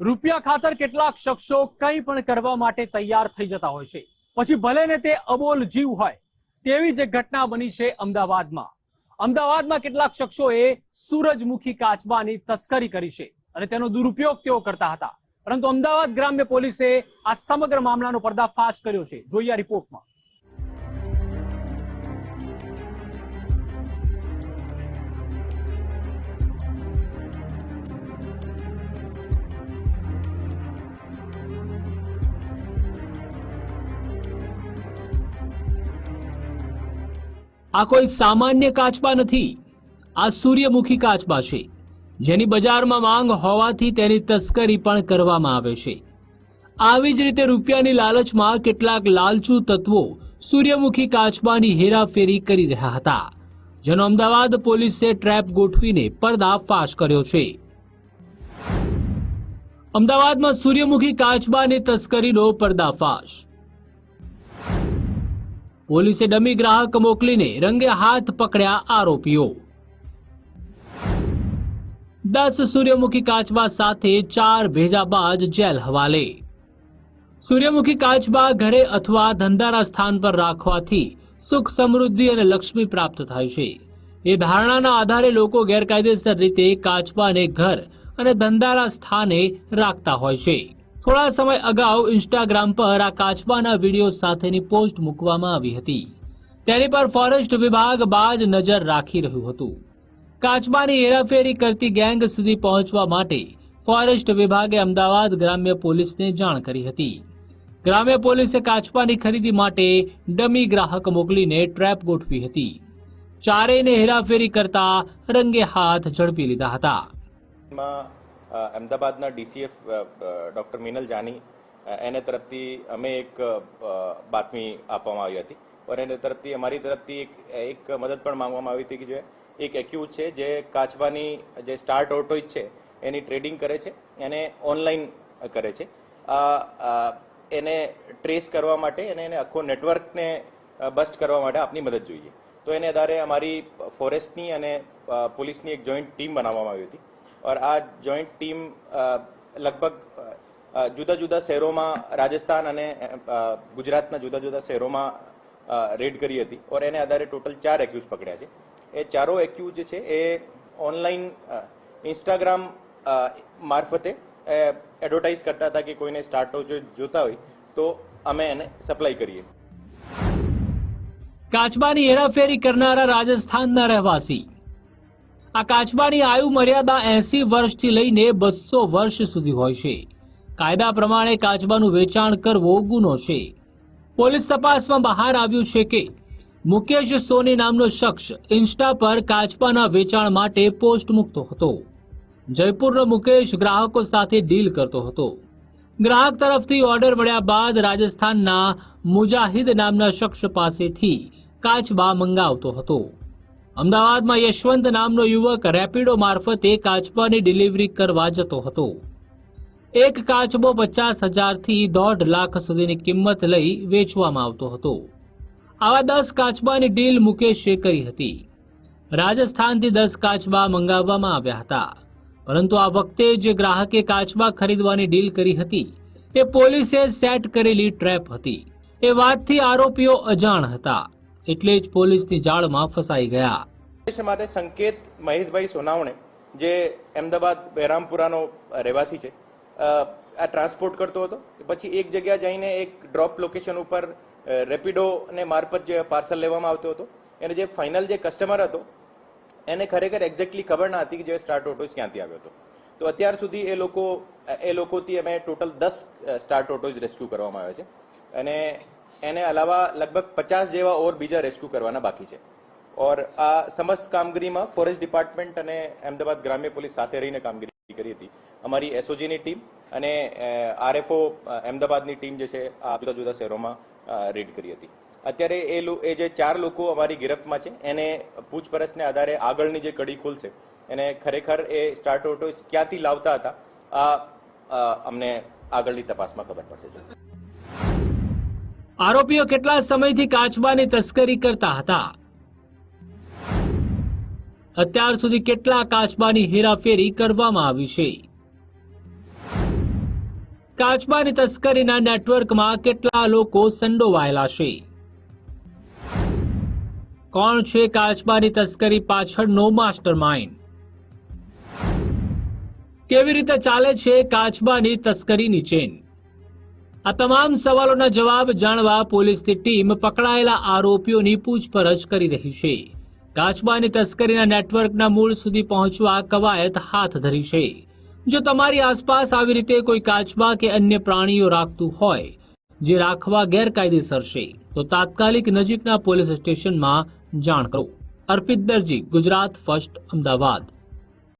રૂપિયા ખાતર કેટલાક શખ્સો કંઈ પણ કરવા માટે તૈયાર થઈ જતા હોય છે. પછી ભલે ને તે અબોલ જીવ હોય, તેવી જ ઘટના બની છે અમદાવાદમાં. અમદાવાદમાં કેટલાક શખ્સોએ સૂરજમુખી કાચબાની તસ્કરી કરી છે અને તેનો દુરુપયોગ તેઓ કરતા હતા. પરંતુ અમદાવાદ ગ્રામ્ય પોલીસે આ સમગ્ર મામલાનો પર્દાફાશ કર્યો છે. જોઈએ રિપોર્ટમાં. આ કોઈ સામાન્ય કાચબા નથી. આ સૂર્યમુખી કાચબા છે. જેની બજારમાં માંગ હોવાથી તેની તસ્કરી પણ કરવામાં આવે છે. આવી જ રીતે રૂપિયાની લાલચમાં કેટલાક લાલચુ તત્વો સૂર્યમુખી કાચબાની હેરાફેરી કરી રહ્યા હતા. જેનો અમદાવાદ પોલીસે ટ્રેપ ગોઠવીને પર્દાફાશ કર્યો છે. અમદાવાદમાં સૂર્યમુખી કાચબાની તસ્કરીનો પર્દાફાશ. પોલીસે ડમી ગ્રાહક મોકલીને રંગે હાથ પકડ્યા આરોપીઓ. દસ સૂર્યમુખી કાચબા સાથે ચાર ભેજાબાજ જેલ હવાલે. સૂર્યમુખી કાચબા ઘરે અથવા ધંધાના સ્થાન પર રાખવાથી સુખ સમૃદ્ધિ અને લક્ષ્મી પ્રાપ્ત થાય છે. એ ધારણાના આધારે લોકો ગેરકાયદેસર રીતે કાચબાને ઘર અને ધંધાના સ્થાને રાખતા હોય છે. થોડા સમય અગાઉ ઇન્સ્ટાગ્રામ પર આ કાચબાના વીડિયો સાથેની પોસ્ટ મૂકવામાં આવી હતી. તેની પર ફોરેસ્ટ વિભાગ બાજ નજર રાખી રહ્યું હતું. કાચબાની હેરાફેરી કરતી ગેંગ સુધી પહોંચવા માટે ફોરેસ્ટ વિભાગે અમદાવાદ ગ્રામ્ય પોલીસને જાણ કરી હતી. ગ્રામ્ય પોલીસે કાચબાની ખરીદી માટે ડમી ગ્રાહક મોકલીને ટ્રેપ ગોઠવી હતી. ચારેયને હેરાફેરી કરતા રંગે હાથ ઝડપી લીધા હતા. અમદાવાદના ડીસીએફ ડૉક્ટર મિનલ જાની એને તરફથી અમે એક બાતમી આપવામાં આવી હતી. અને એને તરફથી, અમારી તરફથી એક એક મદદ પણ માંગવામાં આવી હતી કે જે એક એક્યુઝ છે, જે કાચબાની જે સ્ટાર ઓટોઇજ છે, એની ટ્રેડિંગ કરે છે, એને ઓનલાઈન કરે છે. એને ટ્રેસ કરવા માટે અને એને આખો નેટવર્કને બસ્ટ કરવા માટે આપની મદદ જોઈએ. તો એને આધારે અમારી ફોરેસ્ટની અને પોલીસની એક જોઈન્ટ ટીમ બનાવવામાં આવી હતી. और આ જોઈન્ટ ટીમ લગભગ જુદા જુદા શહેરોમાં રાજસ્થાન અને ગુજરાતના જુદા જુદા શહેરોમાં રેડ કરી હતી ઓર એને આધારે ટોટલ ચાર એક્યુઝ પકડ્યા છે. એ ચારો એક્યુઝ જે છે એ ઓનલાઈન ઇન્સ્ટાગ્રામ મારફતે એડવર્ટાઇઝ કરતા હતા કે કોઈને સ્ટાર્ટઅપ જો જોતા હોય તો અમે એને સપ્લાય કરીએ. કાચબાની હેરાફેરી કરનારા રાજસ્થાનના રહેવાસી આ કાચબાની આયુ મર્યાદા એસી વર્ષથી લઈને બસો વર્ષ સુધી હોય છે. કાયદા પ્રમાણે કાચબાનું વેચાણ કરવો ગુનો છે. પોલીસ તપાસમાં બહાર આવ્યું છે કે મુકેશ સોની નામનો શખ્સ ઇન્સ્ટા પર કાચબાના વેચાણ માટે પોસ્ટ મૂકતો હતો. જયપુરનો મુકેશ ગ્રાહકો સાથે ડીલ કરતો હતો. ગ્રાહક તરફથી ઓર્ડર મળ્યા બાદ રાજસ્થાનના મુજાહિદ નામના શખ્સ પાસેથી કાચબા મંગાવતો હતો. અમદાવાદમાં યશવંત નામનો યુવક રેપિડો મારફતે કાચબાની ડિલિવરી કરવા જતો હતો. એક કાચબો પચાસ હજારથી દોઢ લાખ સુધીની કિંમત લઈ વેચવામાં આવતો હતો. આવા દસ કાચબાની ડીલ મુકેશે કરી હતી. રાજસ્થાનથી દસ કાચબા મંગાવવામાં આવ્યા હતા. પરંતુ આ વખતે જે ગ્રાહકે કાચબા ખરીદવાની ડીલ કરી હતી, એ પોલીસે સેટ કરેલી ટ્રેપ હતી. એ વાતથી આરોપીઓ અજાણ હતા. એટલે જ પોલીસની જાળમાં ફસાઈ ગયા. માટે સંકેત મહેશભાઈ સોનાવણે, જે અમદાવાદ બહેરામપુરાનો રહેવાસી છે આ ટ્રાન્સપોર્ટ કરતો હતો. પછી એક જગ્યા જઈને એક ડ્રોપ લોકેશન ઉપર રેપિડો ને મારફત જે પાર્સલ લેવામાં આવતો હતો. એને જે ફાઇનલ જે કસ્ટમર હતો, એને ખરેખર એક્ઝેક્ટલી ખબર ના હતી કે જે સ્ટાર્ટ ઓટોઝ ક્યાંથી આવ્યો હતો. તો અત્યાર સુધી એ લોકો, એ લોકોથી અમે ટોટલ દસ સ્ટાર્ટ ઓટોઝ રેસ્ક્યુ કરવામાં આવ્યા છે. અને એને અલાવા લગભગ પચાસ જેવા ઓર બીજા રેસ્ક્યુ કરવાના બાકી છે. ઓર આ સમસ્ત કામગીરીમાં ફોરેસ્ટ ડિપાર્ટમેન્ટ અને અમદાવાદ ગ્રામ્ય પોલીસ સાથે રહીને કામગીરી કરી હતી. અમારી એસઓજીની ટીમ અને આરએફઓ અમદાવાદની ટીમ જે છે, આ જુદા જુદા શહેરોમાં રેડ કરી હતી. અત્યારે એ એ જે ચાર લોકો અમારી ગિરફ્તમાં છે, એને પૂછપરછને આધારે આગળની જે કડી ખુલશે એને ખરેખર એ સ્ટાર્ટ ક્યાંથી લાવતા હતા, આ અમને આગળની તપાસમાં ખબર પડશે. આરોપીઓ કેટલા સમયથી કાચબાની તસ્કરી કરતા હતા? અત્યાર સુધી કેટલા કાચબાની હેરાફેરી કરવામાં આવી છે? કાચબાની તસ્કરીના નેટવર્કમાં કેટલા લોકો સંડોવાયેલા છે? કોણ છે કાચબાની તસ્કરી પાછળનો માસ્ટર માઇન્ડ કેવી રીતે ચાલે છે કાચબાની તસ્કરીની ચેન? આ તમામ સવાલોના જવાબ જાણવા પોલીસની ટીમ પકડાયેલા આરોપીઓની પૂછપરછ કરી રહી છે. કાચબાની તસ્કરીના નેટવર્કના મૂળ સુધી પહોંચવા કવાયત હાથ ધરી છે. જો તમારી આસપાસ આવી રીતે કોઈ કાચબા કે અન્ય પ્રાણીઓ રાખતું હોય, જે રાખવા ગેરકાયદેસર છે, તો તાત્કાલિક નજીકના પોલીસ સ્ટેશનમાં જાણ કરો. અર્પિત દરજી, ગુજરાત ફર્સ્ટ, અમદાવાદ.